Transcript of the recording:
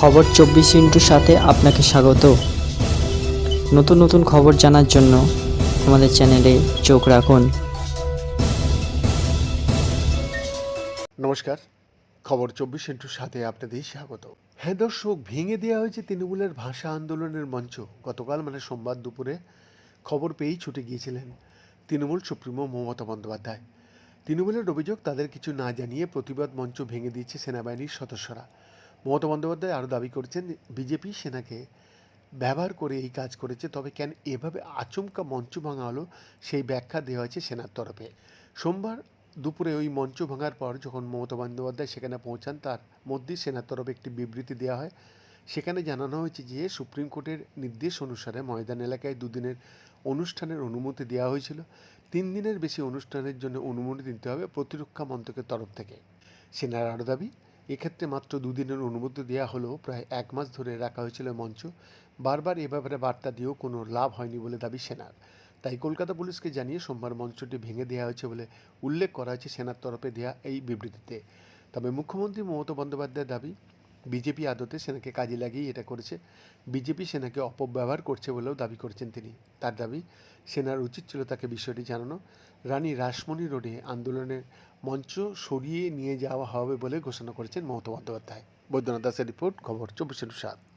খবর চব্বিশ ইন্টুর সাথে আপনাকে স্বাগত। নতুন নতুন খবর জানার জন্য আমাদের চ্যানেলে চোখ রাখুন। নমস্কার। খবর চব্বিশ ইন্টুর সাথে আপনাদের স্বাগত। হ্যাঁ দর্শক, ভেঙে দেওয়া হয়েছে তৃণমূলের ভাষা আন্দোলনের মঞ্চ। গতকাল মানে সোমবার দুপুরে খবর পেয়েই ছুটে গিয়েছিলেন তৃণমূল সুপ্রিমো মমতা বন্দ্যোপাধ্যায়। তৃণমূলের অভিযোগ, তাদের কিছু না জানিয়ে প্রতিবাদ মঞ্চ ভেঙে দিয়েছে সেনাবাহিনীর সদস্যরা। মমতা বন্দ্যোপাধ্যায় আরও দাবি করেছেন, বিজেপি সেনাকে ব্যবহার করে এই কাজ করেছে, তবে কেন এভাবে আচমকা মঞ্চ ভাঙা হলো? সেই ব্যাখ্যা দেওয়া হয়েছে সেনার তরফে। সোমবার দুপুরে ওই মঞ্চ ভাঙার পর যখন মমতা বন্দ্যোপাধ্যায় সেখানে পৌঁছান, তার মধ্যে সেনার তরফে একটি বিবৃতি দেওয়া হয়। সেখানে জানানো হয়েছে যে, সুপ্রিম কোর্টের নির্দেশ অনুসারে ময়দান এলাকায় দুদিনের অনুষ্ঠানের অনুমতি দেওয়া হয়েছিল। তিন দিনের বেশি অনুষ্ঠানের জন্য অনুমতি দিতে হবে প্রতিরক্ষা মন্ত্রকের তরফ থেকে। সেনার আরও দাবি এক্ষেত্রে মাত্র দুদিনের অনুমতি দেওয়া হলেও প্রায় এক মাস ধরে রাখা হয়েছিল মঞ্চ। বারবার এ ব্যাপারে বার্তা দিয়েও কোনো লাভ হয়নি বলে দাবি সেনার। তাই কলকাতা পুলিশকে জানিয়ে সোমবার মঞ্চটি ভেঙে দেওয়া হয়েছে বলে উল্লেখ করা হয়েছে সেনার তরফে দেওয়া এই বিবৃতিতে। তবে মুখ্যমন্ত্রী মমতা বন্দ্যোপাধ্যায়ের দাবি বিজেপি আদতে সেনাকে কাজে লাগিয়ে এটা করেছে। বিজেপি সেনাকে অপব্যবহার করছে বলেও দাবি করেছেন তিনি। তার দাবি, সেনার উচিত ছিল তাকে বিষয়টি জানানো। রানী রাসমণি রোডে আন্দোলনের মঞ্চ সরিয়ে নিয়ে যাওয়া হবে বলে ঘোষণা করেছেন মমতা বন্দ্যোপাধ্যায়। বৈদ্যনাথ দাসের রিপোর্ট, খবর, চব্বিশ সাত।